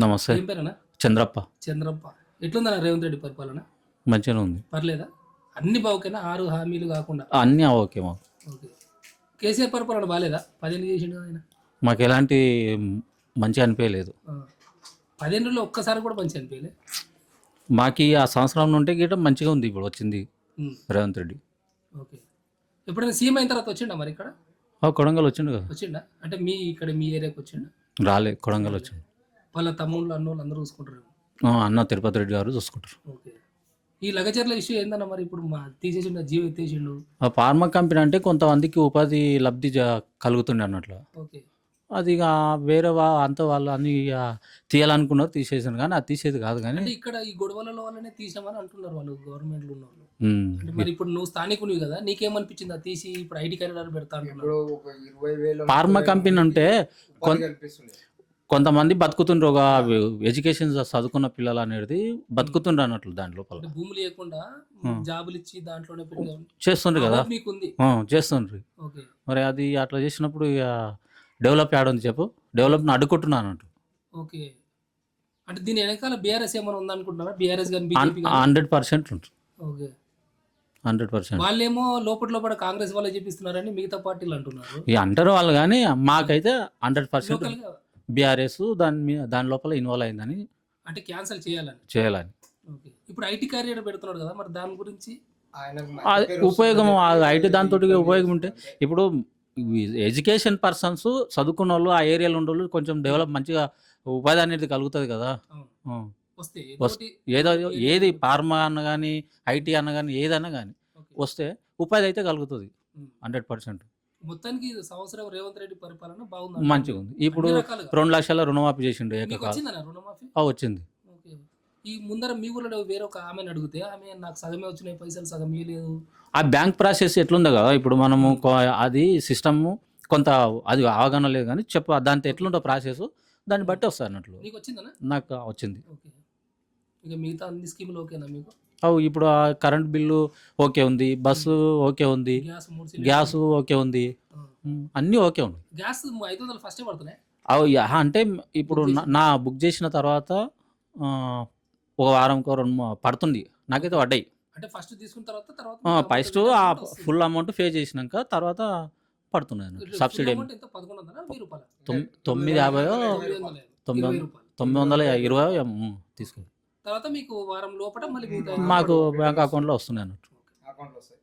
నమస్తే. ఏం పేరేనా చంద్రప్ప. చంద్రప్ప. ఎట్లుందన్న రేవంత్ రెడ్డి పరిపాలన? మంచిగానే ఉంది. పర్లేదా? అన్ని బాగుకేనా ఆరు హామీలు కాకుండా. అన్నీ ఓకే మాకు. ఓకే. కేసీఆర్ పరిపాలన బాగాలేదా పదేళ్ళు చేసిండు కదా ఆయన. మాకు ఎలాంటి మంచి అనిపించలేదు. ఆ. పదేళ్ళలో ఒక్కసారి కూడా మంచి అనిపించలే? మాకు ఈ ఆ సంవత్సరం నుండి గిట్ట మంచిగా ఉంది ఇప్పుడు వచ్చింది ఉమ్, రేవంత్ రెడ్డి. ఓకే. ఎప్పుడైనా సీఎం అయిన తర్వాత వచ్చిండా మరి ఇక్కడ? ఆ, కొడంగల్ వచ్చిండు కదా. వచ్చిండా? అంటే మీ ఇక్కడ మీ ఏరియాకి వచ్చిండా? రాలే కొడంగల్ వచ్చిండు. వాళ్ళ తమ్ముళ్ళు అన్నోళ్ళు అందరూ చూసుకుంటారు ఆ, అన్న తిరుపతి రెడ్డి గారు చూసుకుంటారు. ఓకే. ఈ లగచర్ల ఇష్యూ ఏందన్న మరి? ఇప్పుడు మా తీసేసిండు జీవ ఎత్తేసిండు. ఆ ఫార్మా కంపెనీ అంటే కొంతమందికి ఉపాధి లబ్ధి జ- కలుగుతుండే అన్నట్లు. ఓకే. అది ఇక వేరే వా అంత వాళ్ళు అన్ని ఇక తీయాలనుకున్నారు తీసేసాను కానీ అది తీసేది కాదు కానీ అంటే ఇక్కడ ఈ గొడవలలో వల్లనే తీసామని అంటున్నారు వాళ్ళు గవర్నమెంట్లో ఉన్న వాళ్ళు ఉమ్. అంటే మరి ఇప్పుడు నువ్వు స్థానికునివి కదా నీకేమనిపించింది అది తీసి ఇప్పుడు ఐడి కార్డు పెడతా అంటున్నారు? ఇప్పుడు ఒక ఇరవై వేల ఫార్మా కంపెనీ అంటే కల్పిస్తుంది కొంతమంది బతుకుతుండ్రు. ఒక ఎడ్యుకేషన్ చదువుకున్న పిల్లలు అనేది బతుకుతుండ్రు అన్నట్లు దాని లోపల. అంటే భూమి లేకుండా జాబులు ఇచ్చి దాంట్లోనే చేస్తుండ్రు కదా? చేస్తుండ్రు. మరి అది అట్లా చేసినప్పుడు ఇక డెవలప్ ఉంది చెప్పు. డెవలప్ని అడ్డుకుంటున్నాను అన్నట్టు. ఓకే. అంటే దీని వెనకాల బీఆర్ఎస్ ఏమైనా ఉందనుకుంటున్నారా? బీఆర్ఎస్ కానీ హండ్రెడ్ పర్సెంట్ ఉంటుంది ఓకే. Hundred percent. వాళ్ళేమో లోపల లోపల కాంగ్రెస్ వాళ్ళే చూపిస్తున్నారని మిగతా పార్టీలు అంటున్నారు. అంటారు వాళ్ళు కానీ మాకైతే హండ్రెడ్ పర్సెంట్ బీఆర్ఎస్ దాని మీద దాని లోపల ఇన్వాల్వ్ అయిందని అంటే క్యాన్సిల్ చేయాలని. చేయాలని. ఓకే. ఇప్పుడు ఐటీ క్యారియర్ పెడుతున్నాడు కదా మరి దాని గురించి? ఉపయోగం. ఐటీ దాంతో ఉపయోగం ఉంటే ఇప్పుడు ఎడ్యుకేషన్ పర్సన్స్ చదువుకున్న వాళ్ళు ఆ ఏరియాలో ఉండే వాళ్ళు కొంచెం డెవలప్ మంచిగా ఉపాధి అనేది కలుగుతుంది కదా. ఏదో ఏది ఫార్మా అన్న కానీ ఐటీ అన్న కానీ ఏదన్నా కానీ. వస్తే ఉపాధి అయితే కలుగుతుంది. Hundred percent. మొత్తానికి సంవత్సరం రేవంత్ రెడ్డి పరిపాలన బాగుంది మంచిగా ఉంది ఇప్పుడు. రెండు లక్షల రుణమాఫీ చేసిండు రుణమాఫీ? వచ్చింది. ఈ ముందర మీ ఊర్లో వేరే ఒక ఆమెను అడిగితే ఆమె నాకు సగమే వచ్చినాయి పైసలు సగం ఇవ్వలేదు ఆ బ్యాంక్ ప్రాసెస్ ఎట్లుందో కదా ఇప్పుడు మనము అది సిస్టమ్ కొంత అది అవగాహన లేదు కానీ చెప్ప దాంతో ఎట్లుందో ప్రాసెస్ దాన్ని బట్టి వస్తుంది అన్నట్లు. నీకు వచ్చిందనా? నాకు వచ్చింది. ఓకే. ఇక మిగతా అన్ని స్కీములు ఓకేనా మీకు? అవు ఇప్పుడు ఆ కరెంట్ బిల్లు ఓకే ఉంది బస్సు ఓకే ఉంది గ్యాస్ ఓకే ఉంది. అన్నీ ఓకే ఉంది గ్యాస్ ఐదు వందలు ఫస్టే పడుతున్నాయి. అవు అంటే ఇప్పుడు నా- బుక్ చేసిన తర్వాత ఒక వారంకో రెండు పడుతుంది. నాకైతే పడ్డాయి. అంటే ఫస్ట్ తీసుకున్న తర్వాత తర్వాత ఫస్ట్ ఆ ఫుల్ అమౌంట్ పే చేసినాక తర్వాత పడుతున్నాయి. సబ్సిడీ తొమ్మిది యాభై తొమ్మిది వందల తొమ్మిది ఇరవై వందల- ఇరవై తీసుకుంది తర్వాత మీకు వారం లోపల మళ్ళీ మాకు బ్యాంక్ అకౌంట్లో వస్తున్నాయి అన్నట్టు. అకౌంట్లో వస్తాయి.